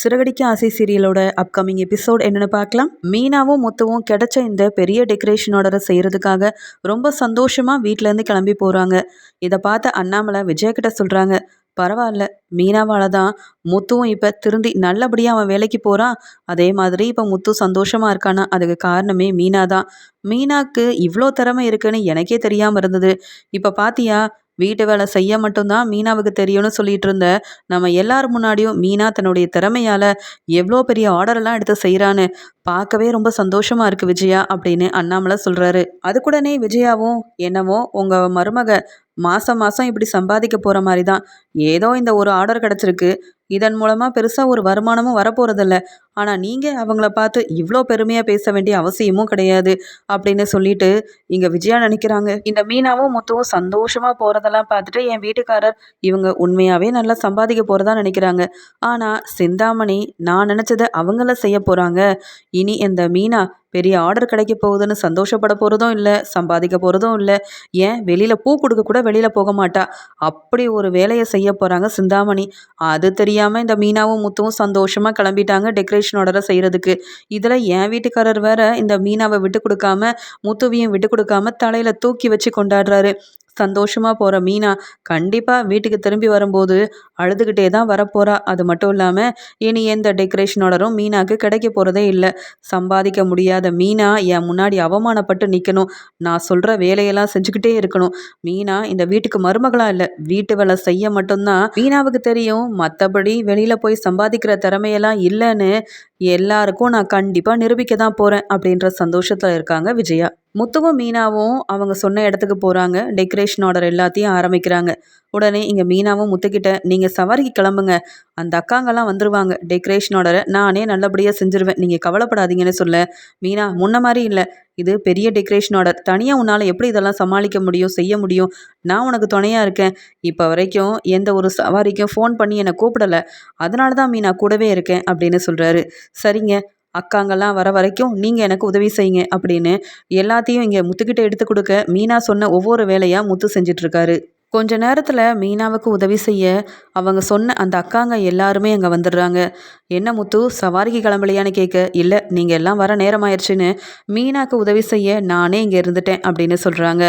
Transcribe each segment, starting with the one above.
சிறகடிக்க ஆசை சீரியலோட upcoming episode என்னென்னு பார்க்கலாம். மீனாவும் முத்துவும் கிடைச்ச இந்த பெரிய டெக்கரேஷன் ஆர்டரை செய்கிறதுக்காக ரொம்ப சந்தோஷமாக வீட்டிலேருந்து கிளம்பி போகிறாங்க இதை பார்த்த அண்ணாமலை விஜயகிட்ட சொல்கிறாங்க பரவாயில்ல மீனாவால் தான் முத்துவும் இப்போ திருந்தி நல்லபடியாக அவன் வேலைக்கு போகிறான் அதே மாதிரி இப்போ முத்து சந்தோஷமாக இருக்கானா? அதுக்கு காரணமே மீனா தான் மீனாக்கு இவ்வளோ திறமை இருக்குன்னு எனக்கே தெரியாமல் இருந்தது. இப்போ பாத்தியா வீட்டு வேலை செய்ய மட்டும்தான் மீனாவுக்கு தெரியும்னு சொல்லிட்டு இருந்த நம்ம எல்லார் முன்னாடியும் மீனா தன்னுடைய திறமையால் எவ்வளோ பெரிய ஆர்டரெல்லாம் எடுத்து செய்கிறான்னு பார்க்கவே ரொம்ப சந்தோஷமா இருக்கு விஜயா அப்படின்னு அண்ணாமலை சொல்கிறாரு அதுக்குடனே விஜயாவும் என்னவோ உங்கள் மருமக மாதம் மாதம் இப்படி சம்பாதிக்க போகிற மாதிரி தான் ஏதோ இந்த ஒரு ஆர்டர் கிடச்சிருக்கு. இதன் மூலமாக பெருசாக ஒரு வருமானமும் வரப்போகிறதில்ல ஆனால் நீங்கள் அவங்கள பார்த்து இவ்வளோ பெருமையாக பேச வேண்டிய அவசியமும் கிடையாது அப்படின்னு சொல்லிட்டு இங்கே விஜயா நினைக்கிறாங்க. இந்த மீனாவும் முத்துவும் சந்தோஷமாக போகிறதெல்லாம் பார்த்துட்டு என் வீட்டுக்காரர் இவங்க உண்மையாகவே நல்லா சம்பாதிக்க போகிறதா நினைக்கிறாங்க. ஆனால் சிந்தாமணி நான் நினச்சதை அவங்கள செய்ய போகிறாங்க இனி இந்த மீனா பெரிய ஆர்டர் கிடைக்க போகுதுன்னு சந்தோஷப்பட போகிறதும் இல்லை சம்பாதிக்க போகிறதும் இல்லை. ஏன்? வெளியில் பூ கொடுக்க கூட வெளியில் போக மாட்டா. அப்படி ஒரு வேலையை செய்ய போகிறாங்க சிந்தாமணி. அது தெரியாமல் இந்த மீனாவும் முத்துவும் சந்தோஷமாக கிளம்பிட்டாங்க டெக்கரேஷன் ஆர்டரை செய்கிறதுக்கு இதில் என் வீட்டுக்காரர் வேற இந்த மீனாவை விட்டு கொடுக்காம முத்துவையும் விட்டு கொடுக்காம தலையில் தூக்கி வச்சு கொண்டாடுறாரு. சந்தோஷமாக போகிற மீனா கண்டிப்பாக வீட்டுக்கு திரும்பி வரும்போது அழுதுகிட்டே தான் வரப்போகிறா அது மட்டும் இல்லாமல் இனி எந்த டெக்கரேஷன் ஆர்டரும் மீனாவுக்கு கிடைக்க போகிறதே இல்லை. சம்பாதிக்க முடியாத மீனா என் முன்னாடி அவமானப்பட்டு நிற்கணும் நான் சொல்கிற வேலையெல்லாம் செஞ்சுக்கிட்டே இருக்கணும். மீனா இந்த வீட்டுக்கு மருமகளாக இல்லை. வீட்டு வேலை செய்ய மட்டும்தான் மீனாவுக்கு தெரியும். மற்றபடி வெளியில் போய் சம்பாதிக்கிற திறமையெல்லாம் இல்லைன்னு எல்லாருக்கும் நான் கண்டிப்பாக நிரூபிக்க தான் போகிறேன் அப்படின்ற சந்தோஷத்தில் இருக்காங்க விஜயா. முத்துவும் மீனாவும் அவங்க சொன்ன இடத்துக்கு போகிறாங்க டெக்கரேஷன் ஆர்டர் எல்லாத்தையும் ஆரம்பிக்கிறாங்க. உடனே இங்கே மீனாவும் முத்துக்கிட்ட நீங்கள் சவாரிக்கு கிளம்புங்க. அந்த அக்காங்கெல்லாம் வந்துருவாங்க. டெக்கரேஷன் ஆர்டரை நானே நல்லபடியாக செஞ்சுருவேன். நீங்கள் கவலைப்படாதீங்கன்னு சொல்ல. மீனா முன்ன மாதிரி இல்லை. இது பெரிய டெக்கரேஷன் ஆர்டர் தனியாக உன்னால் எப்படி இதெல்லாம் சமாளிக்க முடியும் செய்ய முடியும்? நான் உனக்கு துணையாக இருக்கேன். இப்போ வரைக்கும் எந்த ஒரு சவாரிக்கும் ஃபோன் பண்ணி என்னை கூப்பிடலை. அதனால தான் மீனா கூடவே இருக்கேன். அப்படின்னு சொல்கிறாரு சரிங்க. அக்காங்கெல்லாம் வர வரைக்கும் நீங்கள் எனக்கு உதவி செய்யுங்க அப்படின்னு எல்லாத்தையும் இங்கே முத்துக்கிட்ட எடுத்து கொடுக்க மீனா சொன்ன ஒவ்வொரு வேலையாக முத்து செஞ்சிட்ருக்காரு. கொஞ்ச நேரத்தில் மீனாவுக்கு உதவி செய்ய அவங்க சொன்ன அந்த அக்காங்க எல்லாருமே அங்கே வந்துடுறாங்க. என்ன முத்து சவாரிக்கு கிளம்பலையான்னு கேட்க இல்லை நீங்கள் எல்லாம் வர நேரமாயிருச்சுன்னு மீனாவுக்கு உதவி செய்ய நானே இங்கே இருந்துட்டேன் அப்படின்னு சொல்கிறாங்க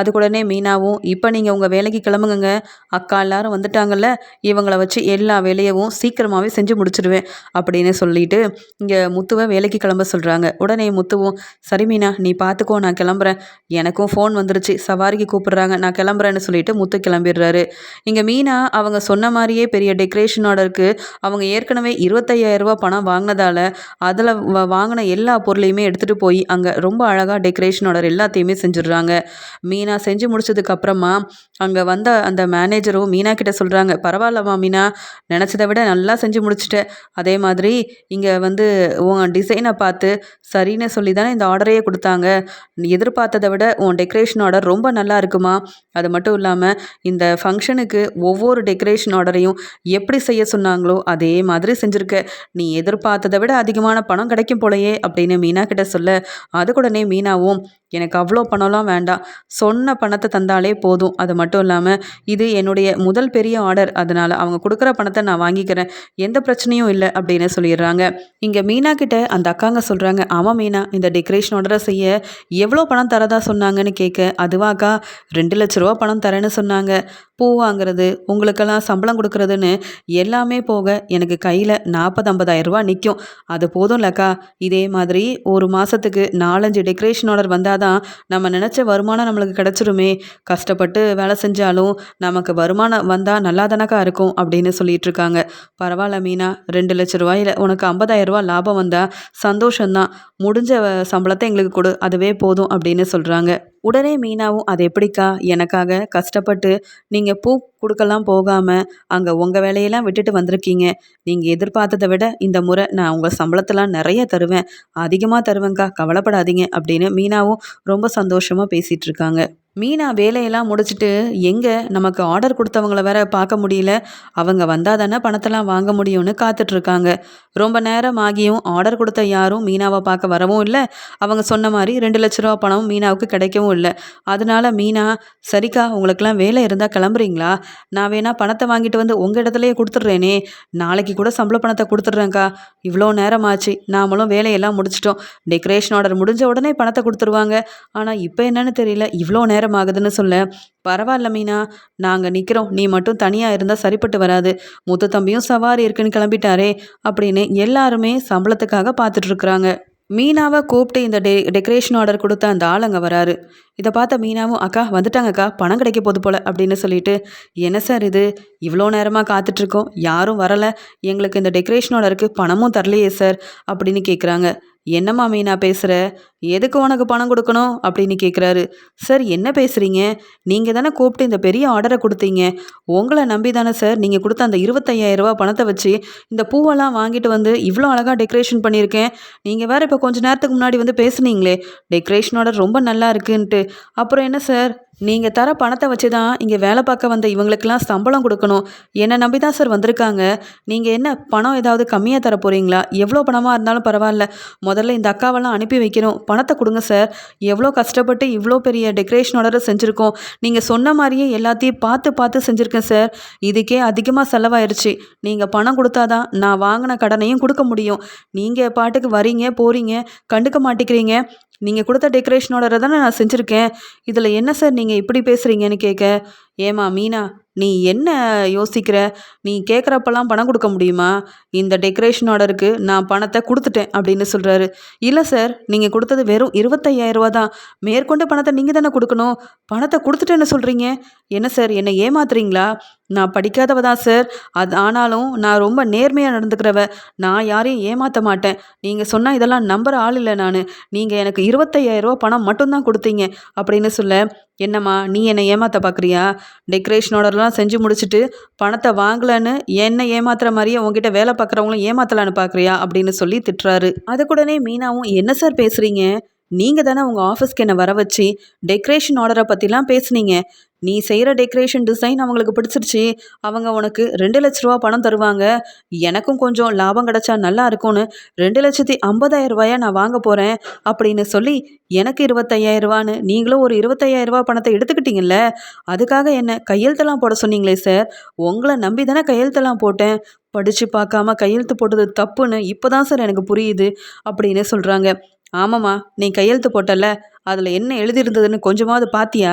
அதுக்குடனே மீனாவும் இப்போ நீங்கள் உங்கள் வேலைக்கு கிளம்புங்க அக்கா எல்லாரும் வந்துட்டாங்கல்ல இவங்களை வச்சு எல்லா வேலையவும் சீக்கிரமாகவே செஞ்சு முடிச்சிடுவேன் அப்படின்னு சொல்லிட்டு இங்கே முத்துவை வேலைக்கு கிளம்ப சொல்கிறாங்க உடனே முத்துவும் சரி மீனா நீ பார்த்துக்கோ நான் கிளம்புறேன். எனக்கும் ஃபோன் வந்துருச்சு. சவாரிக்கு கூப்பிடுறாங்க. நான் கிளம்புறேன்னு சொல்லிட்டு முத்து கிளம்பிடுறாரு. இங்கே மீனா அவங்க சொன்ன மாதிரியே பெரிய டெக்கரேஷன் ஆர்டருக்கு அவங்க ஏற்கனவே இருபத்தையாயிரரூபா பணம் வாங்கினதால அதில் வாங்கின எல்லா பொருளையுமே எடுத்துகிட்டு போய் அங்கே ரொம்ப அழகாக டெக்கரேஷன் ஆர்டர் எல்லாத்தையுமே செஞ்சிடுறாங்க. மீனா செஞ்சு முடிச்சதுக்கப்புறமா அங்கே வந்த அந்த மேனேஜரும் மீனா கிட்ட சொல்கிறாங்க பரவாயில்லம்மா மீனா நினச்சதை விட நல்லா செஞ்சு முடிச்சிட்டேன் அதே மாதிரி இங்கே வந்து உன் டிசைனை பார்த்து சரின்னு சொல்லி தானே இந்த ஆர்டரையே கொடுத்தாங்க. எதிர்பார்த்ததை விட உன் டெக்கரேஷன் ஆர்டர் ரொம்ப நல்லா இருக்குமா? அது மட்டும் இல்லாமல் இந்த ஃபங்க்ஷனுக்கு ஒவ்வொரு டெக்கரேஷன் ஆர்டரையும் எப்படி செய்ய சொன்னாங்களோ அதே மாதிரி செஞ்சுருக்க. நீ எதிர்பார்த்ததை விட அதிகமான பணம் கிடைக்கும் போலையே அப்படின்னு மீனா கிட்ட சொல்ல. அது கூடனே மீனாவும் எனக்கு அவ்வளோ பணம்லாம் வேண்டாம். சொன்ன பணத்தை தந்தாலே போதும். அது மட்டும் இல்லாமல் இது என்னுடைய முதல் பெரிய ஆர்டர் அதனால் அவங்க கொடுக்குற பணத்தை நான் வாங்கிக்கிறேன். எந்த பிரச்சனையும் இல்லை அப்படின்னு சொல்லிடுறாங்க. இங்கே மீனா கிட்ட அந்த அக்காங்க சொல்கிறாங்க ஆமாம் மீனா இந்த டெக்கரேஷன் ஆர்டரை செய்ய எவ்வளோ பணம் தரதா சொன்னாங்கன்னு கேட்க அதுவாக்கா ரெண்டு லட்ச ரூபா பணம் தரேன்னு சொன்னாங்க. பூ வாங்குறது உங்களுக்கெல்லாம் சம்பளம் கொடுக்குறதுன்னு எல்லாமே போக எனக்கு கையில் நாற்பது ஐம்பதாயிரம் ரூபா நிற்கும் அது போதும் இல்லக்கா இதே மாதிரி ஒரு மாதத்துக்கு நாலஞ்சு டெக்கரேஷன் ஆர்டர் வந்தால் தான் நம்ம நினச்ச வருமானம் நம்மளுக்கு கிடச்சிருமே. கஷ்டப்பட்டு வேலை செஞ்சாலும் நமக்கு வருமானம் வந்தால் நல்லா தானக்கா இருக்கும் அப்படின்னு சொல்லிட்டு இருக்காங்க பரவாயில்ல மீனா ரெண்டு லட்ச ரூபாயில் உனக்கு ஐம்பதாயிரம் ரூபா லாபம் வந்தால் சந்தோஷம்தான். முடிஞ்ச சம்பளத்தை எங்களுக்கு கொடு அதுவே போதும் அப்படின்னு சொல்கிறாங்க உடனே மீனாவும் அது எப்படிக்கா? எனக்காக கஷ்டப்பட்டு நீங்கள் பூ கொடுக்கலாம் போகாமல் அங்கே உங்கள் வேலையெல்லாம் விட்டுட்டு வந்திருக்கீங்க. நீங்கள் எதிர்பார்த்ததை விட இந்த முறை நான் உங்கள் சம்பளத்தெல்லாம் நிறைய தருவேன். அதிகமாக தருவேங்க்கா கவலைப்படாதீங்க அப்படின்னு மீனாவும் ரொம்ப சந்தோஷமாக பேசிகிட்டு இருக்காங்க. மீனா வேலையெல்லாம் முடிச்சுட்டு எங்கே நமக்கு ஆர்டர் கொடுத்தவங்கள வேற பார்க்க முடியல. அவங்க வந்தால் தானே பணத்தெல்லாம் வாங்க முடியும்னு காத்துட்ருக்காங்க. ரொம்ப நேரம் ஆகியும் ஆர்டர் கொடுத்த யாரும் மீனாவை பார்க்க வரவும் இல்லை. அவங்க சொன்ன மாதிரி ரெண்டு லட்ச ரூபா பணம் மீனாவுக்கு கிடைக்கவும் இல்லை. அதனால மீனா சரிக்கா உங்களுக்கெல்லாம் வேலை இருந்தால் கிளம்புறீங்களா? நான் வேணா பணத்தை வாங்கிட்டு வந்து உங்கள் இடத்துலையே கொடுத்துட்றேனே. நாளைக்கு கூட சம்பள பணத்தை கொடுத்துட்றேன்க்கா. இவ்வளோ நேரம் ஆச்சு. நாமளும் வேலையெல்லாம் முடிச்சிட்டோம். டெக்கரேஷன் ஆர்டர் முடிஞ்ச உடனே பணத்தை கொடுத்துருவாங்க. ஆனால் இப்போ என்னன்னு தெரியல. இவ்வளோ நேரம் நேரம் ஆகுதுன்னு சொல்ல பரவாயில்ல மீனா நாங்கள் நிற்கிறோம் நீ மட்டும் தனியாக இருந்தால் சரிப்பட்டு வராது. மூத்த தம்பியும் சவாரி இருக்குன்னு கிளம்பிட்டாரே அப்படின்னு எல்லாருமே சம்பளத்துக்காக பார்த்துட்ருக்குறாங்க மீனாவை கூப்பிட்டு இந்த டெ டெக்கரேஷன் ஆர்டர் கொடுத்த அந்த ஆள் அங்கே வராரு. இதை பார்த்த மீனாவும் அக்கா வந்துட்டாங்கக்கா. பணம் கிடைக்க போது போல் அப்படின்னு சொல்லிட்டு என்ன சார் இது? இவ்வளோ நேரமாக காத்துட்ருக்கோம். யாரும் வரலை. எங்களுக்கு இந்த டெக்கரேஷன் ஆர்டருக்கு பணமும் தரலையே சார் அப்படின்னு கேட்குறாங்க என்னம்மா மீனா பேசுகிற எதுக்கு உனக்கு பணம் கொடுக்கணும்? அப்படின்னு கேட்குறாரு சார் என்ன பேசுகிறீங்க நீங்கள் தானே கூப்பிட்டு இந்த பெரிய ஆர்டரை கொடுத்தீங்க. உங்களை நம்பி தானே சார் நீங்கள் கொடுத்த அந்த இருபத்தையாயிரரூபா பணத்தை வச்சு இந்த பூவெல்லாம் வாங்கிட்டு வந்து இவ்வளோ அழகாக டெக்கரேஷன் பண்ணியிருக்கேன். நீங்கள் வேறு இப்போ கொஞ்சம் நேரத்துக்கு முன்னாடி வந்து பேசுனீங்களே. டெக்கரேஷனோட ரொம்ப நல்லா இருக்குன்ட்டு. அப்புறம் என்ன சார்? நீங்கள் தர பணத்தை வச்சு தான் இங்கே வேலை பார்க்க வந்த இவங்களுக்கெல்லாம் சம்பளம் கொடுக்கணும். என்னை நம்பி தான் சார் வந்திருக்காங்க. நீங்கள் என்ன பணம் ஏதாவது கம்மியாக தர போகிறீங்களா எவ்வளோ பணமாக இருந்தாலும் பரவாயில்ல. முதல்ல இந்த அக்காவெல்லாம் அனுப்பி வைக்கணும். பணத்தை கொடுங்க சார் எவ்வளோ கஷ்டப்பட்டு இவ்வளோ பெரிய டெக்கரேஷன் ஆர்டர் செஞ்சுருக்கோம். நீங்கள் சொன்ன மாதிரியே எல்லாத்தையும் பார்த்து பார்த்து செஞ்சுருக்கேன் சார் இதுக்கே அதிகமாக செலவாயிருச்சு. நீங்கள் பணம் கொடுத்தாதான் நான் வாங்கின கடனையும் கொடுக்க முடியும். நீங்கள் பாட்டுக்கு வரீங்க போகிறீங்க கண்டுக்க மாட்டேங்கிறீங்க. நீங்கள் கொடுத்த டெக்கரேஷனோட தானே நான் செஞ்சுருக்கேன். இதில் என்ன சார் நீங்கள் இப்படி பேசுகிறீங்கன்னு கேட்க ஏமா மீனா நீ என்ன யோசிக்கிற? நீ கேட்குறப்பெல்லாம் பணம் கொடுக்க முடியுமா? இந்த டெக்கரேஷன் ஆர்டருக்கு நான் பணத்தை கொடுத்துட்டேன் அப்படின்னு சொல்கிறாரு இல்லை சார் நீங்கள் கொடுத்தது வெறும் இருபத்தையாயிரரூவா தான். மேற்கொண்டு பணத்தை நீங்கள் தானே கொடுக்கணும். பணத்தை கொடுத்துட்டேன்னு சொல்கிறீங்க என்ன சார் என்னை ஏமாத்துறீங்களா? நான் படிக்காதவ தான் சார் அது ஆனாலும் நான் ரொம்ப நேர்மையாக நடந்துக்கிறவ. நான் யாரையும் ஏமாற்ற மாட்டேன். நீங்கள் சொன்னால் இதெல்லாம் நம்புகிற ஆள் இல்லை நான். நீங்கள் எனக்கு இருபத்தையாயிரரூவா பணம் மட்டும்தான் கொடுத்தீங்க அப்படின்னு சொல்ல என்னம்மா நீ என்னை ஏமாற்ற பார்க்குறியா டெக்கரேஷன் ஆர்டர்லாம் செஞ்சு முடிச்சுட்டு பணத்தை வாங்கலன்னு என்னை ஏமாத்துற மாதிரியே உங்ககிட்ட வேலை பார்க்குறவங்களும் ஏமாத்தலான்னு பார்க்குறியா அப்படின்னு சொல்லி திட்டுறாரு. அதுக்கூடனே மீனாவும் என்ன சார் பேசுகிறீங்க நீங்கள் தானே உங்கள் ஆஃபீஸ்க்கு என்னை வர வச்சு டெக்கரேஷன் ஆர்டரை பற்றிலாம் பேசுனீங்க. நீ செய்கிற டெக்கரேஷன் டிசைன் அவங்களுக்கு பிடிச்சிருச்சு. அவங்க உனக்கு ரெண்டு லட்ச ரூபா பணம் தருவாங்க. எனக்கும் கொஞ்சம் லாபம் கிடச்சா நல்லா இருக்கும்னு ரெண்டு லட்சத்தி ஐம்பதாயிரம் ரூபாயா நான் வாங்க போகிறேன் அப்படின்னு சொல்லி எனக்கு இருபத்தையாயிரம் ரூபான்னு நீங்களும் ஒரு இருபத்தையாயிரம் ரூபா பணத்தை எடுத்துக்கிட்டீங்கல்ல? அதுக்காக என்ன கையெழுத்தெல்லாம் போட சொன்னீங்களே சார் உங்களை நம்பி தானே கையெழுத்தெல்லாம் போட்டேன். படித்து பார்க்காம கையெழுத்து போட்டது தப்புன்னு இப்போ தான் சார் எனக்கு புரியுது அப்படின்னு சொல்கிறாங்க ஆமாம்மா நீ கையெழுத்து போட்டல அதில் என்ன எழுதியிருந்ததுன்னு கொஞ்சமாவது பார்த்தியா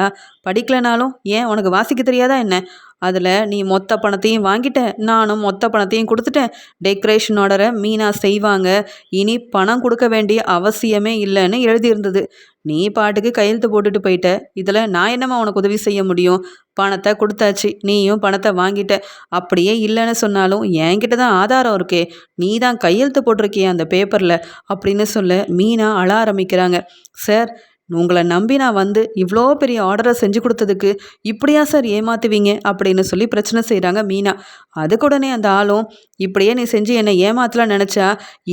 படிக்கலைனாலும் ஏன் உனக்கு வாசிக்க தெரியாதா என்ன? அதில் நீ மொத்த பணத்தையும் வாங்கிட்ட. நானும் மொத்த பணத்தையும் கொடுத்துட்டேன். டெக்கரேஷன் ஆர்டரை மீனா செய்வாங்க. இனி பணம் கொடுக்க வேண்டிய அவசியமே இல்லைன்னு எழுதியிருந்தது. நீ பாட்டுக்கு கையெழுத்து போட்டுட்டு போயிட்ட. இதில் நான் என்னம்மா உனக்கு உதவி செய்ய முடியும்? பணத்தை கொடுத்தாச்சு. நீயும் பணத்தை வாங்கிட்ட. அப்படியே இல்லைன்னு சொன்னாலும் என்கிட்ட தான் ஆதாரம் இருக்கே. நீ தான் கையெழுத்து போட்டிருக்கிய அந்த பேப்பரில் அப்படின்னு சொல்ல மீனா அழ ஆரம்பிக்கிறாங்க. சார் உங்களை நம்பி நான் வந்து இவ்வளோ பெரிய ஆர்டரை செஞ்சு கொடுத்ததுக்கு இப்படியா சார் ஏமாத்துவீங்க அப்படின்னு சொல்லி பிரச்சனை செய்கிறாங்க மீனா. அதுக்குடனே அந்த ஆளும் இப்படியே நீ செஞ்சு என்னை ஏமாத்தலாம் நினச்சா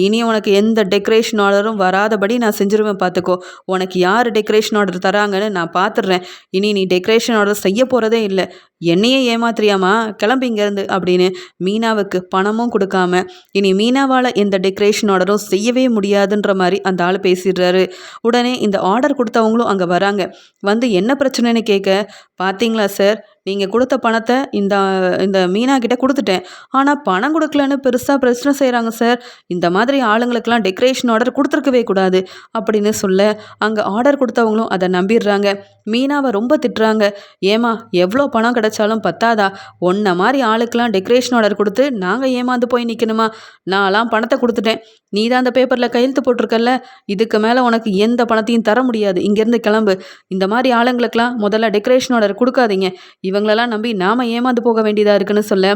இனி உனக்கு எந்த டெக்கரேஷன் ஆர்டரும் வராதபடி நான் செஞ்சுருவேன் பார்த்துக்கோ உனக்கு யார் டெக்கரேஷன் ஆர்டர் தராங்கன்னு நான் பார்த்துடுறேன் இனி நீ டெக்கரேஷன் ஆர்டர் செய்ய போகிறதே இல்லை. என்னையே ஏமாத்துறியாமா கிளம்பி இங்கேருந்து அப்படின்னு மீனாவுக்கு பணமும் கொடுக்காம இனி மீனாவால் எந்த டெக்கரேஷன் ஆர்டரும் செய்யவே முடியாதுன்ற மாதிரி அந்த ஆள் பேசிடுறாரு. உடனே இந்த ஆர்டர் கொடுத்தவங்களும் அங்கே வராங்க. வந்து என்ன பிரச்சனைன்னு கேட்க பார்த்தீங்களா சார் நீங்கள் கொடுத்த பணத்தை இந்த இந்த மீனா கிட்ட கொடுத்துட்டேன். ஆனால் பணம் கொடுக்கலன்னு பெருசாக பிரச்சனை செய்கிறாங்க சார். இந்த மாதிரி ஆளுங்களுக்கெல்லாம் டெக்கரேஷன் ஆர்டர் கொடுத்துருக்கவே கூடாது அப்படின்னு சொல்ல அங்கே ஆர்டர் கொடுத்தவங்களும் அதை நம்பிடுறாங்க. மீனாவை ரொம்ப திட்டுறாங்க. ஏமா எவ்வளோ பணம் கிடைச்சாலும் பத்தாதா? ஒன்றை மாதிரி ஆளுக்கெல்லாம் டெக்கரேஷன் ஆர்டர் கொடுத்து நாங்கள் ஏமாந்து போய் நிற்கணுமா நான்லாம் பணத்தை கொடுத்துட்டேன். நீ தான் அந்த பேப்பரில் கையெழுத்து போட்டிருக்கல்ல? இதுக்கு மேலே உனக்கு எந்த பணத்தையும் தர முடியாது. இங்கேருந்து கிளம்பு. இந்த மாதிரி ஆளுங்களுக்கெல்லாம் முதல்ல டெக்கரேஷன் ஆர்டர் கொடுக்காதீங்க. இவங்களெல்லாம் நம்பி நாம் ஏமாந்து போக வேண்டியதாக இருக்குன்னு சொல்ல.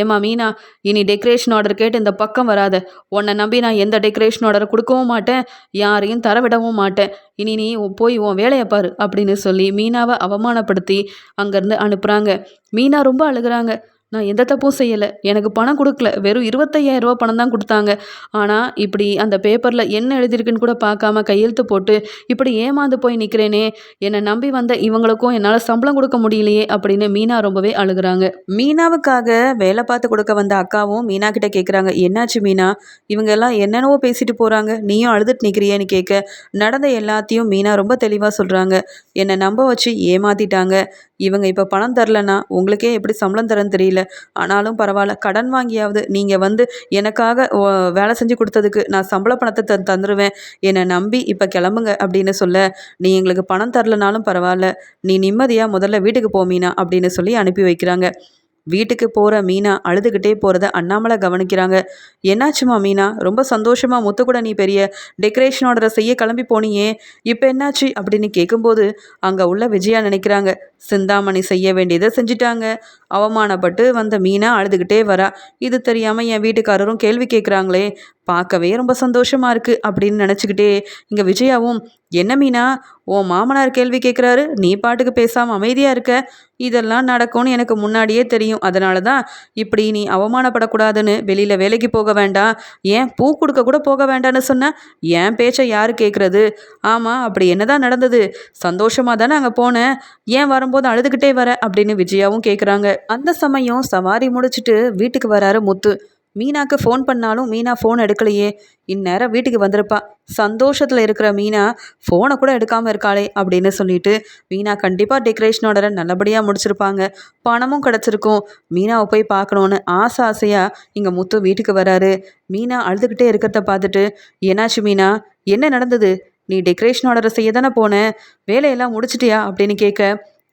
ஏமா மீனா இனி டெக்கரேஷன் ஆர்டர் கேட்டு இந்த பக்கம் வராத. உன்னை நம்பி நான் எந்த டெக்கரேஷன் ஆர்டர் கொடுக்கவும் மாட்டேன் யாரையும் தரவிடவும் மாட்டேன். இனி நீ போய் உன் வேலையை பாரு அப்படின்னு சொல்லி மீனாவை அவமானப்படுத்தி அங்கேருந்து அனுப்புகிறாங்க மீனா ரொம்ப அழுகிறாங்க. நான் எந்த தப்பும் செய்யலை. எனக்கு பணம் கொடுக்கல. வெறும் இருபத்தையாயிரம் ரூபா பணம் தான் கொடுத்தாங்க. ஆனால் இப்படி அந்த பேப்பரில் என்ன எழுதியிருக்குன்னு கூட பார்க்காம கையெழுத்து போட்டு இப்படி ஏமாந்து போய் நிற்கிறேனே என்னை நம்பி வந்த இவங்களுக்கும் என்னால் சம்பளம் கொடுக்க முடியலையே அப்படின்னு மீனா ரொம்பவே அழுகுறாங்க. மீனாவுக்காக வேலை பார்த்து கொடுக்க வந்த அக்காவும் மீனா கிட்ட கேட்குறாங்க என்னாச்சு மீனா? இவங்க எல்லாம் என்னென்னவோ பேசிட்டு போகிறாங்க நீயும் அழுதுட்டு நிற்கிறியேன்னு கேட்க நடந்த எல்லாத்தையும் மீனா ரொம்ப தெளிவாக சொல்கிறாங்க என்னை நம்ப வச்சு ஏமாத்திட்டாங்க. இவங்க இப்போ பணம் தரலன்னா உங்களுக்கே எப்படி சம்பளம் தரன்னு தெரியல. ஆனாலும் பரவாயில்ல. கடன் வாங்கியாவது நீங்கள் வந்து எனக்காக ஓ- வேலை செஞ்சு கொடுத்ததுக்கு நான் சம்பள பணத்தை த தந்துடுவேன் என்னை நம்பி இப்போ கிளம்புங்க அப்படின்னு சொல்ல நீ எங்களுக்கு பணம் தரலனாலும் பரவாயில்ல. நீ நிம்மதியாக முதல்ல வீட்டுக்கு போ மீனா அப்படின்னு சொல்லி அனுப்பி வைக்கிறாங்க. வீட்டுக்கு போகிற மீனா அழுதுகிட்டே போகிறத அண்ணாமலை கவனிக்கிறாங்க. என்னாச்சுமா மீனா? ரொம்ப சந்தோஷமாக முத்து கூட நீ பெரிய டெக்கரேஷன் ஆர்டரை செய்ய கிளம்பி போனியே. இப்போ என்னாச்சு? அப்படின்னு கேட்கும்போது அங்கே உள்ள விஜயா நினைக்கிறாங்க. சிந்தாமணி செய்ய வேண்டியதை செஞ்சிட்டாங்க. அவமானப்பட்டு வந்த மீனா அழுதுகிட்டே வரா. இது தெரியாமல் என் வீட்டுக்காரரும் கேள்வி கேட்குறாங்களே பார்க்கவே ரொம்ப சந்தோஷமாக இருக்குது அப்படின்னு நினச்சிக்கிட்டே இங்கே விஜயாவும் என்ன மீனா? உன் மாமனார் கேள்வி கேட்குறாரு நீ பாட்டுக்கு பேசாமல் அமைதியாக இருக்க. இதெல்லாம் நடக்கும்னு எனக்கு முன்னாடியே தெரியும். அதனால தான் இப்படி நீ அவமானப்படக்கூடாதுன்னு வெளியில் வேலைக்கு போக வேண்டாம். ஏன் பூ கொடுக்க கூட போக வேண்டாம்னு சொன்ன? என் பேச்சை யார் கேட்குறது ஆமாம் அப்படி என்னதான் நடந்தது? சந்தோஷமாக தானே அங்கே போனேன். ஏன் வரும்போது அழுதுகிட்டே வர அப்படின்னு விஜயாவும் கேட்குறாங்க அந்த சமயம் சவாரி முடிச்சிட்டு வீட்டுக்கு வராரு முத்து. மீனாக்கு ஃபோன் பண்ணாலும் மீனா ஃபோன் எடுக்கலையே. இந்நேரம் வீட்டுக்கு வந்திருப்பா. சந்தோஷத்தில் இருக்கிற மீனா ஃபோனை கூட எடுக்காமல் இருக்காளே அப்படின்னு சொல்லிட்டு மீனா கண்டிப்பாக டெக்கரேஷன் ஆர்டரை நல்லபடியாக முடிச்சிருப்பாங்க. பணமும் கிடச்சிருக்கும். மீனாவை போய் பார்க்கணுன்னு ஆசை ஆசையாக இங்கே முத்து வீட்டுக்கு வராரு. மீனா அழுதுகிட்டே இருக்கிறத பார்த்துட்டு என்னாச்சு மீனா? என்ன நடந்தது? நீ டெக்கரேஷன் ஆர்டரை செய்ய தானே போன? வேலையெல்லாம் முடிச்சிட்டியா? அப்படின்னு கேட்க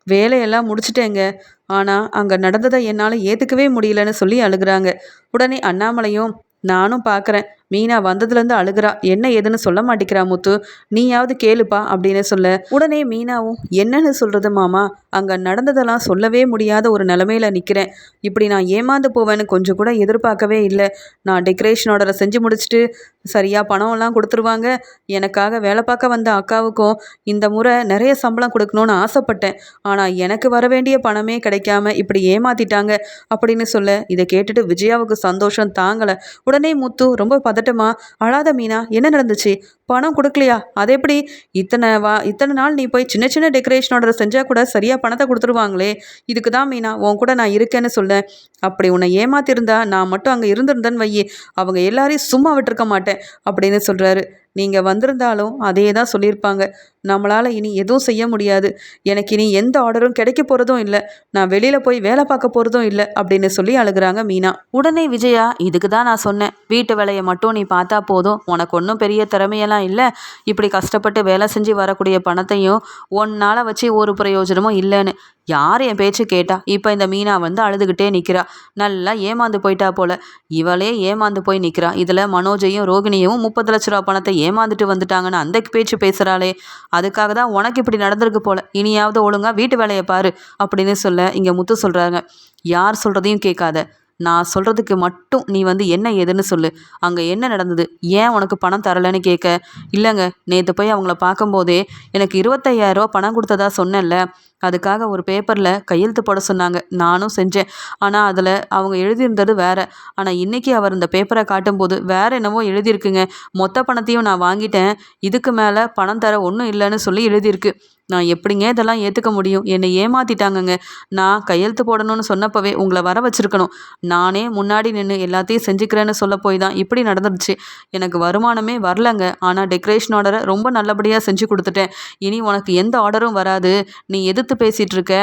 வேலையெல்லாம் முடிச்சிட்டேங்க. ஆனால் அங்கே நடந்ததை என்னால் ஏற்றுக்கவே முடியலன்னு சொல்லி அழுகுறாங்க. உடனே அண்ணாமலையும் நானும் பார்க்குறேன் மீனா வந்ததுலேருந்து அழுகிறா. என்ன ஏதுன்னு சொல்ல மாட்டேங்கிறா முத்து. நீயாவது கேளுப்பா அப்படின்னு சொல்ல. உடனே மீனாவும் என்னன்னு சொல்கிறது மாமா? அங்கே நடந்ததெல்லாம் சொல்லவே முடியாத ஒரு நிலமையில நிற்கிறேன் இப்படி நான் ஏமாந்து போவேன்னு கொஞ்சம் கூட எதிர்பார்க்கவே இல்லை. நான் டெக்கரேஷன் ஆர்டரை செஞ்சு முடிச்சுட்டு சரியாக பணம்லாம் கொடுத்துருவாங்க. எனக்காக வேலை பார்க்க வந்த அக்காவுக்கும் இந்த முறை நிறைய சம்பளம் கொடுக்கணும்னு ஆசைப்பட்டேன். ஆனால் எனக்கு வர வேண்டிய பணமே கிடைக்காம இப்படி ஏமாத்திட்டாங்க அப்படின்னு சொல்ல. இதை கேட்டுட்டு விஜயாவுக்கு சந்தோஷம் தாங்கலை. உடனே முத்து ரொம்ப பதட்டமா அழாத மீனா என்ன நடந்துச்சு? பணம் கொடுக்கலையா? அது எப்படி? இத்தனை வா இத்தனை நாள் நீ போய் சின்ன சின்ன டெக்கரேஷன் ஆர்டர் செஞ்சால் கூட சரியாக பணத்தை கொடுத்துருவாங்களே. இதுக்கு தான் மீனா உன் கூட நான் இருக்கேன்னு சொல்லேன் அப்படி உன்னை ஏமாத்திருந்தா நான் மட்டும் அங்கே இருந்திருந்தேன்னு வையே. அவங்க எல்லாரையும் சும்மா விட்டுருக்க மாட்டேன் அப்படின்னு சொல்கிறாரு நீங்கள் வந்திருந்தாலும் அதே தான் சொல்லியிருப்பாங்க. நம்மளால் இனி எதுவும் செய்ய முடியாது. எனக்கு இனி எந்த ஆர்டரும் கிடைக்க போகிறதும் இல்லை. நான் வெளியில் போய் வேலை பார்க்க போகிறதும் இல்லை அப்படின்னு சொல்லி அழுகுறாங்க மீனா. உடனே விஜயா இதுக்கு தான் நான் சொன்னேன். வீட்டு வேலையை மட்டும் நீ பார்த்தா போதும். உனக்கு ஒன்றும் பெரிய திறமையெல்லாம் இல்லை. இப்படி கஷ்டப்பட்டு வேலை செஞ்சு வரக்கூடிய பணத்தையும் ஒன்னால் வச்சு ஒரு பிரயோஜனமும் இல்லைன்னு. யார் என் பேச்சு கேட்டா? இப்போ இந்த மீனா வந்து அழுதுகிட்டே நிற்கிறா நல்லா ஏமாந்து போயிட்டா போல. இவளே ஏமாந்து போய் நிற்கிறா இதில் மனோஜையும் ரோகிணியும் முப்பது லட்ச ரூபா பணத்தை ஏமாந்துட்டு வந்துட்டாங்கன்னு அந்த பேச்சு பேசுகிறாளே அதுக்காக தான் உனக்கு இப்படி நடந்திருக்கு போல. இனியாவது ஒழுங்காக வீட்டு வேலையை பாரு அப்படின்னு சொல்ல இங்கே முத்து சொல்கிறாங்க யார் சொல்கிறதையும் கேட்காத. நான் சொல்கிறதுக்கு மட்டும் நீ வந்து என்ன ஏதுன்னு சொல்லு. அங்கே என்ன நடந்தது? ஏன் உனக்கு பணம் தரலைன்னு கேட்க? இல்லைங்க நேற்று போய் அவங்கள பார்க்கும்போதே எனக்கு இருபத்தையாயிரரூவா பணம் கொடுத்ததா சொன்னேன்ல. அதுக்காக ஒரு பேப்பரில் கையெழுத்து போட சொன்னாங்க. நானும் செஞ்சேன். ஆனால் அதில் அவங்க எழுதியிருந்தது வேற. ஆனால் இன்னைக்கு அவர் இந்த பேப்பரை காட்டும்போது வேற என்னவோ எழுதியிருக்குங்க. மொத்த பணத்தையும் நான் வாங்கிட்டேன். இதுக்கு மேலே பணம் தர ஒன்றும் இல்லைன்னு சொல்லி எழுதியிருக்கு. நான் எப்படிங்க இதெல்லாம் ஏற்றுக்க முடியும்? என்னை ஏமாத்திட்டாங்கங்க. நான் கையெழுத்து போடணும்னு சொன்னப்பவே உங்களை வர வச்சிருக்கணும். நானே முன்னாடி நின்று எல்லாத்தையும் செஞ்சுக்கிறேன்னு சொல்ல போய் தான் இப்படி நடந்துருச்சு. எனக்கு வருமானமே வரலங்க. ஆனால் டெக்கரேஷன் ஆர்டரை ரொம்ப நல்லபடியாக செஞ்சு கொடுத்துட்டேன். இனி உனக்கு எந்த ஆர்டரும் வராது. நீ எது எதிர்த்து பேசிகிட்டு இருக்க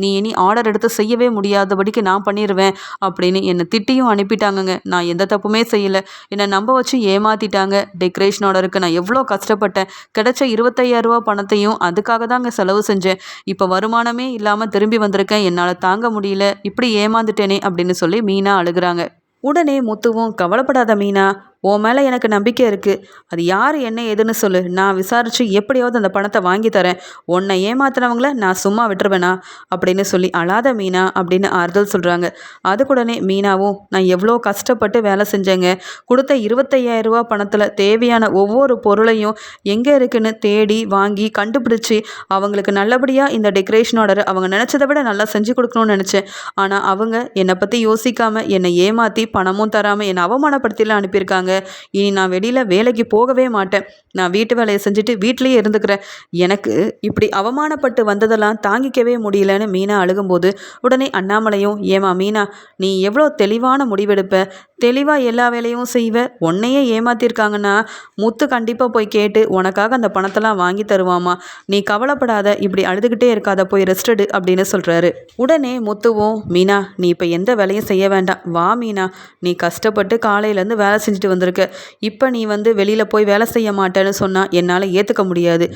நீ இனி ஆர்டர் எடுத்து செய்யவே முடியாதபடிக்கு நான் பண்ணிடுவேன் அப்படின்னு என்னை திட்டியும் அனுப்பிட்டாங்கங்க. நான் எந்த தப்புமே செய்யலை. என்னை நம்ப வச்சு ஏமாத்திட்டாங்க. டெக்கரேஷன் ஆர்டருக்கு நான் எவ்வளோ கஷ்டப்பட்டேன். கிடைச்ச இருபத்தையாயிரம் ரூபா பணத்தையும் அதுக்காக தாங்க செலவு செஞ்சேன். இப்போ வருமானமே இல்லாமல் திரும்பி வந்திருக்கேன். என்னால் தாங்க முடியல. இப்படி ஏமாந்துட்டேனே அப்படின்னு சொல்லி மீனா அழுகுறாங்க. உடனே முத்துவும் கவலைப்படாத மீனா. உன் மேலே எனக்கு நம்பிக்கை இருக்குது அது யார் என்ன ஏதுன்னு சொல்லு. நான் விசாரித்து எப்படியாவது அந்த பணத்தை வாங்கி தரேன். உன்னை ஏமாத்தினவங்கள நான் சும்மா விட்டுருவேனா? அப்படின்னு சொல்லி அழாத மீனா அப்படின்னு ஆறுதல் சொல்கிறாங்க அதுக்குடனே மீனாவும் நான் எவ்வளோ கஷ்டப்பட்டு வேலை செஞ்சேங்க. கொடுத்த இருபத்தையாயிரம் ரூபா பணத்தில் தேவையான ஒவ்வொரு பொருளையும் எங்கே இருக்குன்னு தேடி வாங்கி கண்டுபிடிச்சி அவங்களுக்கு நல்லபடியாக இந்த டெக்கரேஷன் ஆர்டர் அவங்க நினச்சதை விட நல்லா செஞ்சு கொடுக்கணும்னு நினச்சேன். ஆனால் அவங்க என்னை பற்றி யோசிக்காமல் என்னை ஏமாற்றி பணமும் தராமல் என்னை அவமானப்படுத்திலாம் அனுப்பியிருக்காங்க. இனி நான் வெளியில் வேலைக்கு போகவே மாட்டேன். நான் வீட்டு வேலையை செஞ்சுட்டு வீட்டிலேயே இருந்துக்கிறேன். எனக்கு இப்படி அவமானப்பட்டு வந்ததெல்லாம் தாங்கிக்கவே முடியலன்னு மீனா அழுகும்போது உடனே அண்ணாமலையும் ஏமா மீனா நீ எவ்வளோ தெளிவான முடிவெடுப்ப? தெளிவாக எல்லா வேலையும் செய்வ? உன்னையே ஏமாத்திருக்காங்கன்னா முத்து கண்டிப்பாக போய் கேட்டு உனக்காக அந்த பணத்தெல்லாம் வாங்கி தருவாமா? நீ கவலைப்படாத இப்படி அழுதுகிட்டே இருக்காத போய் ரெஸ்ட் எடு அப்படின்னு சொல்கிறாரு உடனே முத்துவும் மீனா நீ இப்போ எந்த வேலையும் செய்ய வேண்டாம். வா மீனா நீ கஷ்டப்பட்டு காலையிலேருந்து வேலை செஞ்சுட்டு வந்திருக்க. இப்போ நீ வந்து வெளியில் போய் வேலை செய்ய மாட்டேன்னு சொன்னால் என்னால் ஏற்றுக்க முடியாது.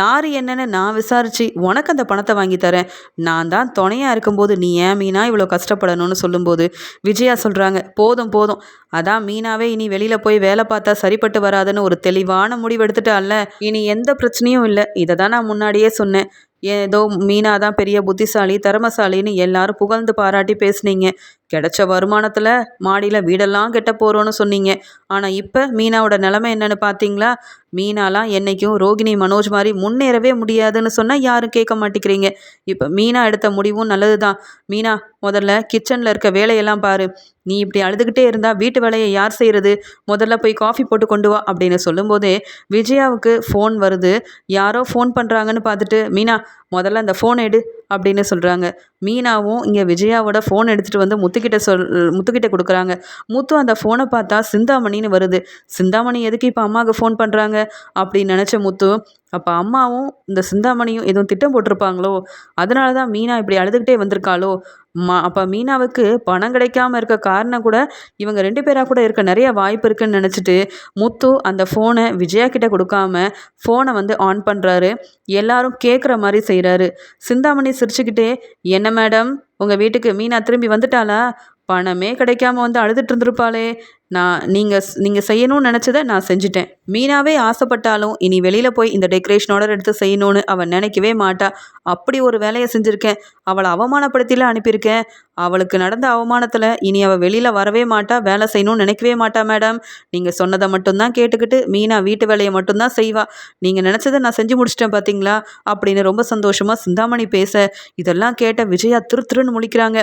யார் என்னன்னு நான் விசாரித்து உனக்கு அந்த பணத்தை வாங்கி தரேன். நான் தான் துணையாக இருக்கும்போது நீ ஏன் மீனா இவ்வளோ கஷ்டப்படணும்னு சொல்லும்போது விஜயா சொல்கிறாங்க போதும் போதும். அதான் மீனாவே இனி வெளியில் போய் வேலை பார்த்தா சரிப்பட்டு வராதுன்னு ஒரு தெளிவான முடிவு எடுத்துட்டால இனி எந்த பிரச்சனையும் இல்லை. இதை தான் நான் முன்னாடியே சொன்னேன். ஏதோ மீனா தான் பெரிய புத்திசாலி திறமசாலின்னு எல்லாரும் புகழ்ந்து பாராட்டி பேசுனீங்க. கிடைச்ச வருமானத்தில் மாடியில் வீடெல்லாம் கெட்ட போகிறோன்னு சொன்னீங்க. ஆனால் இப்போ மீனாவோட நிலமை என்னென்னு பார்த்தீங்களா மீனாலாம் என்றைக்கும் ரோகிணி மனோஜ் மாதிரி முன்னேறவே முடியாதுன்னு சொன்னால் யாரும் கேட்க மாட்டேங்கிறீங்க. இப்போ மீனா எடுத்த முடிவும் நல்லது தான் மீனா முதல்ல கிச்சனில் இருக்க வேலையெல்லாம் பாரு. நீ இப்படி அழுதுகிட்டே இருந்தால் வீட்டு வேலையை யார் செய்கிறது முதல்ல போய் காஃபி போட்டு கொண்டு வா அப்படின்னு சொல்லும்போதே விஜயாவுக்கு ஃபோன் வருது. யாரோ ஃபோன் பண்ணுறாங்கன்னு பார்த்துட்டு மீனா முதல்ல அந்த ஃபோனை எடு. அப்படின்னு சொல்கிறாங்க மீனாவும் இங்கே விஜயாவோட ஃபோன் எடுத்துகிட்டு வந்து முத்துக்கிட்ட சொல் முத்துக்கிட்ட கொடுக்குறாங்க. முத்து அந்த ஃபோனை பார்த்தா சிந்தாமணின்னு வருது. சிந்தாமணி எதுக்கு இப்போ அம்மாவுக்கு ஃபோன் பண்ணுறாங்க அப்படின்னு நினச்ச முத்து அப்போ அம்மாவும் இந்த சிந்தாமணியும் எதுவும் திட்டம் போட்டிருப்பாங்களோ? அதனால தான் மீனா இப்படி அழுதுகிட்டே வந்திருக்காளோ? மா அப்போ மீனாவுக்கு பணம் கிடைக்காம இருக்க காரணம் கூட இவங்க ரெண்டு பேராக கூட இருக்க நிறைய வாய்ப்பு இருக்குன்னு நினச்சிட்டு முத்து அந்த ஃபோனை விஜயா கிட்ட கொடுக்காம ஃபோனை வந்து ஆன் பண்ணுறாரு எல்லாரும் கேட்குற மாதிரி செய்கிறாரு சிந்தாமணி சிரிச்சுக்கிட்டே என்ன மேடம் உங்கள் வீட்டுக்கு மீனா திரும்பி வந்துட்டாளா? பணமே கிடைக்காம வந்து அழுதுட்டு இருந்திருப்பாளே. நான் நீங்கள் நீங்கள் செய்யணும்னு நினச்சதை நான் செஞ்சுட்டேன். மீனாவே ஆசைப்பட்டாலும் இனி வெளியில் போய் இந்த டெக்கரேஷன் ஆர்டர் எடுத்து செய்யணும்னு அவன் நினைக்கவே மாட்டா. அப்படி ஒரு வேலையை செஞ்சுருக்கேன். அவளை அவமானப்படுத்திலாம் அனுப்பியிருக்கேன். அவளுக்கு நடந்த அவமானத்தில் இனி அவள் வெளியில் வரவே மாட்டா வேலை செய்யணும்னு நினைக்கவே மாட்டா மேடம். நீங்கள் சொன்னதை மட்டும்தான் கேட்டுக்கிட்டு மீனா வீட்டு வேலையை மட்டும்தான் செய்வா. நீங்கள் நினச்சதை நான் செஞ்சு முடிச்சிட்டேன் பார்த்தீங்களா அப்படின்னு ரொம்ப சந்தோஷமாக சிந்தாமணி பேச இதெல்லாம் கேட்ட விஜயா திரு திருன்னு முழிக்கிறாங்க.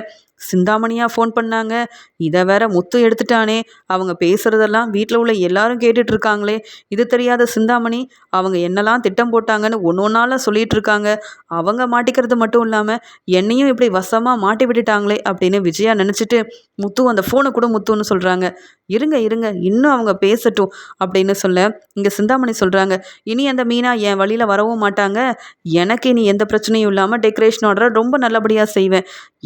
சிந்தாமணியாக ஃபோன் பண்ணாங்க. இதை வேற முத்து எடுத்துட்டானே. அவங்க பேசுகிறதெல்லாம் வீட்டில் உள்ள எல்லாரும் கேட்டுட்டு இருக்காங்களே இது தெரியாத சிந்தாமணி அவங்க என்னெல்லாம் திட்டம் போட்டாங்கன்னு ஒன்று ஒன்றால சொல்லிட்டு இருக்காங்க அவங்க மாட்டிக்கிறது மட்டும் இல்லாமல் என்னையும் இப்படி வசமாக மாட்டி விட்டுட்டாங்களே அப்படின்னு விஜயா நினச்சிட்டு முத்து அந்த ஃபோனை கூட முத்துன்னு சொல்கிறாங்க இருங்க இருங்க இன்னும் அவங்க பேசட்டும் அப்படின்னு சொல்ல இங்கே சிந்தாமணி சொல்கிறாங்க இனி அந்த மீனா என் வழியில் வரவும் மாட்டாங்க. எனக்கு இனி எந்த பிரச்சனையும் இல்லாமல் டெக்கரேஷன் ஆர்டரை ரொம்ப நல்லபடியாக செய்வேன்.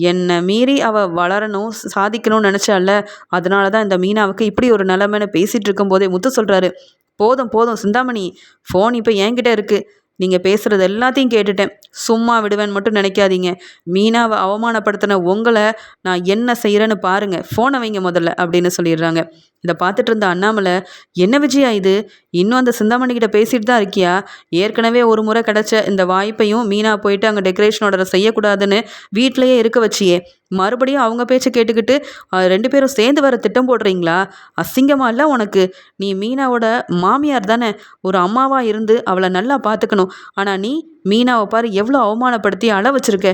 என்னை மீறி அவள் வளரணும் சாதிக்கணும்னு நினச்சால அதனால தான் இந்த மீனாவுக்கு இப்படி ஒரு நிலமைன்னு பேசிகிட்டு இருக்கும்போதே முத்து சொல்கிறாரு போதும் போதும் சிந்தாமணி ஃபோன் இப்போ என்கிட்ட இருக்குது நீங்கள் பேசுகிறது எல்லாத்தையும் கேட்டுட்டேன். சும்மா விடுவேன் மட்டும் நினைக்காதீங்க. மீனாவை அவமானப்படுத்தின உங்களை நான் என்ன செய்கிறேன்னு பாருங்கள் ஃபோனை வைங்க முதல்ல அப்படின்னு சொல்லிடுறாங்க. இதை பார்த்துட்டு இருந்த அண்ணாமலை என்ன விஜயா இது? இன்னும் அந்த சிந்தாமணிக்கிட்ட பேசிட்டு தான் இருக்கியா? ஏற்கனவே ஒரு முறை கிடச்ச இந்த வாய்ப்பையும் மீனா போயிட்டு அங்கே டெக்கரேஷன் ஆர்டரை செய்யக்கூடாதுன்னு வீட்டிலையே இருக்க வச்சியே. மறுபடியும் அவங்க பேச்சை கேட்டுக்கிட்டு ரெண்டு பேரும் சேர்ந்து வர திட்டம் போடுறீங்களா? அசிங்கமா இல்லை உனக்கு? நீ மீனாவோட மாமியார் தானே. ஒரு அம்மாவாக இருந்து அவளை நல்லா பார்த்துக்கணும் ஆனால் நீ மீனாவை பாரு எவ்வளோ அவமானப்படுத்தி அள வச்சிருக்க.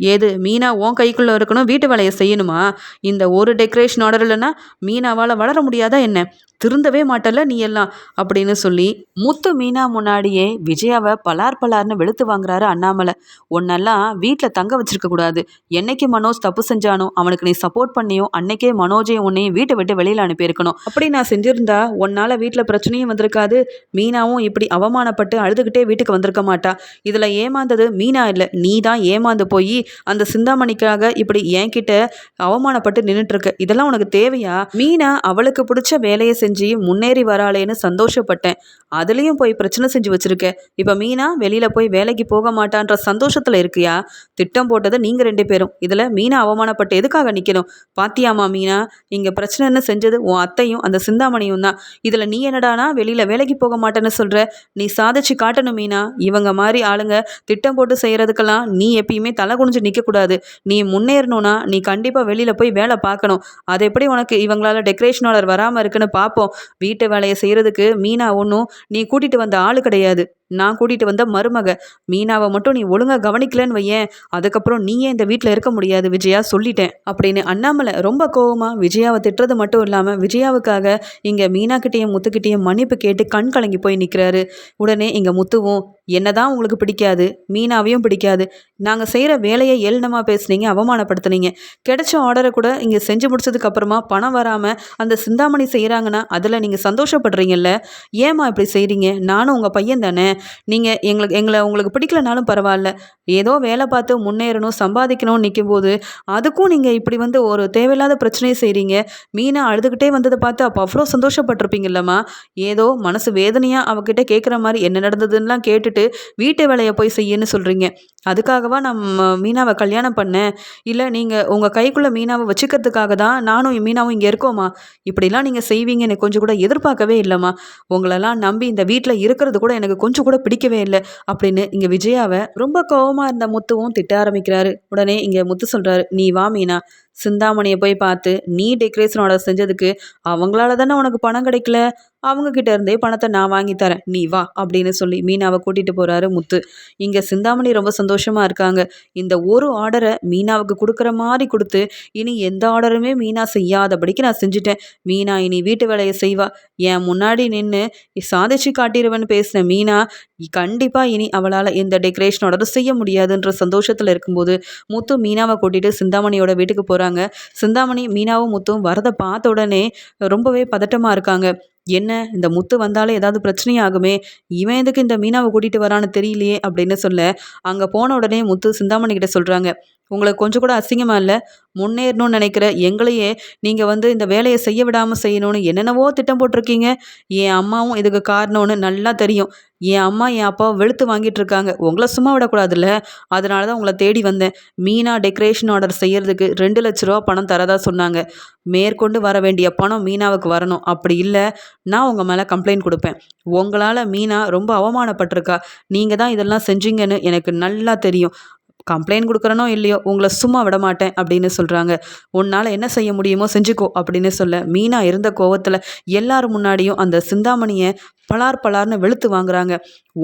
ஏது? மீனா உன் கைக்குள்ளே இருக்கணும் வீட்டு வேலையை செய்யணுமா? இந்த ஒரு டெக்கரேஷன் ஆர்டர் இல்லைன்னா மீனாவால் வளர முடியாதா என்ன? திருந்தவே மாட்டல நீ எல்லாம்? அப்படின்னு சொல்லி முத்து மீனா முன்னாடியே விஜயாவை பலார் பலார்னு வெளுத்து வாங்குறாரு அண்ணாமலை. உன்னெல்லாம் வீட்டில் தங்க வச்சிருக்க கூடாது. என்னைக்கு மனோஜ் தப்பு செஞ்சானோ அவனுக்கு நீ சப்போர்ட் பண்ணியோ அன்னைக்கே மனோஜையும் உன்னையும் வீட்டை விட்டு வெளியில் அனுப்பியிருக்கணும். அப்படி நான் செஞ்சிருந்தா உன்னால் வீட்டில் பிரச்சனையும் வந்திருக்காது. மீனாவும் இப்படி அவமானப்பட்டு அழுதுகிட்டே வீட்டுக்கு வந்திருக்க மாட்டா. இதில் ஏமாந்தது மீனா இல்லை. நீ தான் ஏமாந்து போய் அந்த சிந்தாமணிக்காக இப்படி என்கிட்ட அவமானப்பட்டு நின்றுட்டு இருக்க. இதெல்லாம் உனக்கு தேவையா? மீனா அவளுக்கு பிடிச்ச வேலையை செஞ்சு செஞ்சு முன்னேறி வராளேன்னு சந்தோஷப்பட்டேன். அதுலேயும் போய் பிரச்சனை செஞ்சு வச்சுருக்க. இப்போ மீனா வெளியில் போய் வேலைக்கு போக மாட்டான்ற சந்தோஷத்தில் இருக்கியா? திட்டம் போட்டது நீங்கள் ரெண்டு பேரும். இதில் மீனா அவமானப்பட்டு எதுக்காக நிற்கணும் பாத்தியாமா மீனா? இங்கே பிரச்சனைன்னு செஞ்சது உன் அத்தையும் அந்த சிந்தாமணியும் தான். இதில் நீ என்னடானா வெளியில் வேலைக்கு போக மாட்டேன்னு சொல்கிற நீ சாதிச்சு காட்டணும் மீனா. இவங்க மாதிரி ஆளுங்க திட்டம் போட்டு செய்கிறதுக்கெல்லாம் நீ எப்பயுமே தலை குனிஞ்சு நிற்கக்கூடாது நீ முன்னேறணும்னா நீ கண்டிப்பாக வெளியில் போய் வேலை பார்க்கணும். அது எப்படி உனக்கு இவங்களால டெக்கரேஷன் ஆர்டர் வராமல் இருக்குன்னு பார்ப்போம் வீட்டு வேலையை செய்கிறதுக்கு மீனா ஒன்றும் நீ கூட்டிகிட்டு வந்த ஆள் கிடையாது. நான் கூட்டிகிட்டு வந்த மருமக மீனாவை மட்டும் நீ ஒழுங்காக கவனிக்கலன்னு வையேன். அதுக்கப்புறம் நீயே இந்த வீட்டில் இருக்க முடியாது? விஜயா சொல்லிட்டேன். அப்படின்னு அண்ணாமலை ரொம்ப கோவமாக விஜயாவை திட்டுறது மட்டும் இல்லாமல் விஜயாவுக்காக இங்கே மீனாக்கிட்டேயும் முத்துக்கிட்டேயும் மன்னிப்பு கேட்டு கண் கலங்கி போய் நிற்கிறாரு உடனே இங்கே முத்துவும் என்னதான் உங்களுக்கு பிடிக்காது? மீனாவையும் பிடிக்காது. நாங்கள் செய்கிற வேலையை ஏளனமாக பேசுனீங்க அவமானப்படுத்துனீங்க. கிடைச்ச ஆர்டரை கூட இங்கே செஞ்சு முடிச்சதுக்கு அப்புறமா பணம் வராமல் அந்த சிந்தாமணி செய்கிறாங்கன்னா அதில் நீங்கள் சந்தோஷப்படுறீங்கல்ல? ஏமா இப்படி செய்கிறீங்க நானும் உங்கள் பையன் தானே. நீங்கள் எங்களுக்கு எங்களை உங்களுக்கு பிடிக்கலனாலும் பரவாயில்ல. ஏதோ வேலை பார்த்து முன்னேறணும் சம்பாதிக்கணும்னு நிற்கும்போது அதுக்கும் நீங்கள் இப்படி வந்து ஒரு தேவையில்லாத பிரச்சனையை செய்கிறீங்க மீனை அழுதுகிட்டே வந்ததை பார்த்து அப்போ அவ்வளோ சந்தோஷப்பட்டிருப்பீங்கல்லம்மா. ஏதோ மனசு வேதனையாக அவகிட்ட கேட்குற மாதிரி என்ன நடந்ததுன்னெலாம் கேட்டுட்டு வீட்டு வேலையை போய் செய்யன்னு சொல்கிறீங்க அதுக்காகவா நான் மீனாவை கல்யாணம் பண்ணேன் இல்லை நீங்கள் உங்கள் கைக்குள்ளே மீனாவை வச்சுக்கிறதுக்காக தான் நானும் மீனாவும் இங்கே இருக்கோமா? இப்படிலாம் நீங்கள் செய்வீங்கன்னு கொஞ்சம் கூட எதிர்பார்க்கவே இல்லைம்மா. உங்களெல்லாம் நம்பி இந்த வீட்டில் இருக்கிறது கூட எனக்கு கொஞ்சம் கூட பிடிக்கவே இல்லை அப்படின்னு இங்கே விஜயாவை ரொம்ப கோபமாக இருந்த முத்துவும் திட்ட ஆரம்பிக்கிறாரு. உடனே இங்கே முத்து சொல்கிறாரு நீ வா மீனா சிந்தாமணியை போய் பார்த்து நீ டெக்கரேஷன் ஆர்டர் செஞ்சதுக்கு அவங்களால தானே உனக்கு பணம் கிடைக்கல? அவங்க கிட்ட இருந்தே பணத்தை நான் வாங்கி தரேன். நீ வா அப்படின்னு சொல்லி மீனாவை கூட்டிட்டு போறாரு முத்து. இங்க சிந்தாமணி ரொம்ப சந்தோஷமா இருக்காங்க. இந்த ஒரு ஆர்டரை மீனாவுக்கு கொடுக்குற மாதிரி கொடுத்து இனி எந்த ஆர்டருமே மீனா செய்யாதபடிக்கு நான் செஞ்சுட்டேன். மீனா இனி வீட்டு வேலையை செய்வா. என் முன்னாடி நின்று சாதிச்சு காட்டிடுவேன்னு பேசின மீனா கண்டிப்பா இனி அவளால் எந்த டெக்கரேஷன் ஆர்டரும் செய்ய முடியாதுன்ற சந்தோஷத்தில் இருக்கும்போது முத்து மீனாவை கூட்டிட்டு சிந்தாமணியோட வீட்டுக்கு இருக்காங்க. சிந்தாமணி மீனாவும் முத்தும் வரதை பார்த்த உடனே ரொம்பவே பதட்டமாக இருக்காங்க. என்ன? இந்த முத்து வந்தாலே ஏதாவது பிரச்சனையாகுமே? இவன் எதுக்கு இந்த மீனாவை கூட்டிகிட்டு வரான்னு தெரியலையே? அப்படின்னு சொல்ல அங்கே போன உடனே முத்து சிந்தாமணி கிட்ட சொல்கிறாங்க உங்களுக்கு கொஞ்சம் கூட அசிங்கமாக இல்லை? முன்னேறணும்னு நினைக்கிற எங்களையே நீங்கள் வந்து இந்த வேலையை செய்ய விடாமல் செய்யணும்னு என்னென்னவோ திட்டம் போட்டிருக்கீங்க. என் அம்மாவும் இதுக்கு காரணம்னு நல்லா தெரியும். என் அம்மா என் அப்பாவை வெளுத்து வாங்கிட்டு இருக்காங்க. உங்களை சும்மா விடக்கூடாதுல்ல. அதனால தான் உங்களை தேடி வந்தேன். மீனா டெக்கரேஷன் ஆர்டர் செய்யறதுக்கு ரெண்டு லட்ச ரூபா பணம் தரதா சொன்னாங்க. மேற்கொண்டு வர வேண்டிய பணம் மீனாவுக்கு வரணும். அப்படி இல்லை நான் உங்கள் மேலே கம்ப்ளைண்ட் கொடுப்பேன். உங்களால் மீனா ரொம்ப அவமானப்பட்டிருக்கா. நீங்கள் தான் இதெல்லாம் செஞ்சீங்கன்னு எனக்கு நல்லா தெரியும். கம்ப்ளைண்ட் கொடுக்குறனோ இல்லையோ உங்களை சும்மா விட மாட்டேன் அப்படின்னு சொல்கிறாங்க உன்னால் என்ன செய்ய முடியுமோ செஞ்சுக்கோ அப்படின்னு சொல்ல மீனா இருந்த கோவத்தில் எல்லார் முன்னாடியும் அந்த சிந்தாமணியை பலார் பலார்னு வெளுத்து வாங்குறாங்க.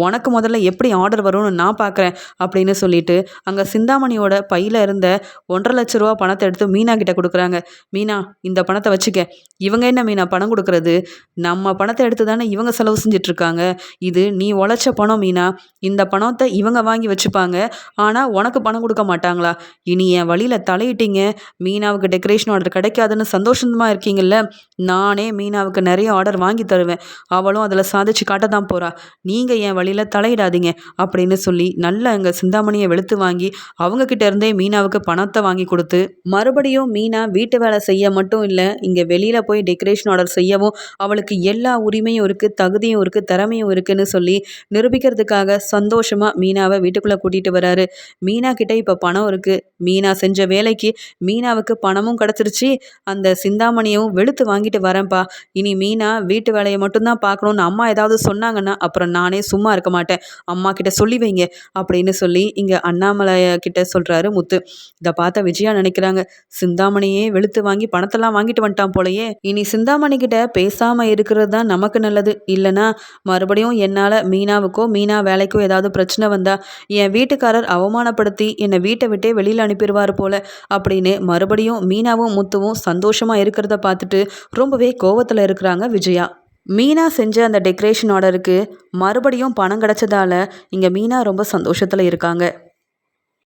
உனக்கு முதல்ல எப்படி ஆர்டர் வரும்னு நான் பார்க்குறேன் அப்படின்னு சொல்லிட்டு அங்கே சிந்தாமணியோட பையில் இருந்த ஒன்றரை லட்ச ரூபா பணத்தை எடுத்து மீனா கிட்ட கொடுக்குறாங்க. மீனா இந்த பணத்தை வச்சுக்க. இவங்க என்ன மீனா பணம் கொடுக்குறது? நம்ம பணத்தை எடுத்து தானே இவங்க செலவு செஞ்சிட்ருக்காங்க. இது நீ உழைச்ச பணம் மீனா. இந்த பணத்தை இவங்க வாங்கி வச்சுப்பாங்க. ஆனால் உனக்கு பணம் கொடுக்க மாட்டாங்களா? இனி என் வழியில் தலையிட்டீங்க. மீனாவுக்கு டெக்கரேஷன் ஆர்டர் கிடைக்காதுன்னு சந்தோஷமாக இருக்கீங்கல்ல? நானே மீனாவுக்கு நிறைய ஆர்டர் வாங்கி தருவேன். அவளும் அதில் சாதிச்சு காட்ட தான் போகிறா நீங்கள் என் வழியில் தலையிடாதீங்க அப்படின்னு சொல்லி நல்லா அங்கே சிந்தாமணியை வெளுத்து வாங்கி அவங்கக்கிட்ட இருந்தே மீனாவுக்கு பணத்தை வாங்கி கொடுத்து மறுபடியும் மீனா வீட்டு வேலை செய்ய மட்டும் இல்லை இங்கே வெளியில் போய் டெக்கரேஷன் ஆர்டர் செய்யவும் அவளுக்கு எல்லா உரிமையும் இருக்குது தகுதியும் இருக்குது திறமையும் இருக்குன்னு சொல்லி நிரூபிக்கிறதுக்காக சந்தோஷமாக மீனாவை வீட்டுக்குள்ளே கூட்டிகிட்டு வராரு. மீனா கிட்டே இப்போ பணம் இருக்குது மீனா செஞ்ச வேலைக்கு மீனாவுக்கு பணமும் கிடச்சிருச்சு. அந்த சிந்தாமணியும் வெளுத்து வாங்கிட்டு வரேன்ப்பா. இனி மீனா வீட்டு வேலையை மட்டும்தான் பார்க்கணுன்னு அம்மா ஏதாவது சொன்னாங்கன்னா அப்புறம் நானே சும்மா சும்மா இருக்க மாட்டேன். அம்மா கிட்ட சொல்லி வைங்க அப்படின்னு சொல்லி இங்கே அண்ணாமலைய கிட்ட சொல்கிறாரு முத்து. இதை பார்த்தா விஜயா நினைக்கிறாங்க சிந்தாமணியே வெளுத்து வாங்கி பணத்தெல்லாம் வாங்கிட்டு வந்துட்டான் போலயே. இனி சிந்தாமணி கிட்ட பேசாமல் இருக்கிறது தான் நமக்கு நல்லது. இல்லைனா மறுபடியும் என்னால் மீனாவுக்கோ மீனா வேலைக்கோ ஏதாவது பிரச்சனை வந்தால் என் வீட்டுக்காரர் அவமானப்படுத்தி என்னை வீட்டை விட்டே வெளியில் அனுப்பிடுவார் போல அப்படின்னு மறுபடியும் மீனாவும் முத்துவும் சந்தோஷமாக இருக்கிறத பார்த்துட்டு ரொம்பவே கோவத்தில் இருக்கிறாங்க விஜயா. மீனா செஞ்ச அந்த டெக்கரேஷன் ஆர்டருக்கு மறுபடியும் பணம் கிடச்சதால இங்கே மீனா ரொம்ப சந்தோஷத்தில் இருக்காங்க.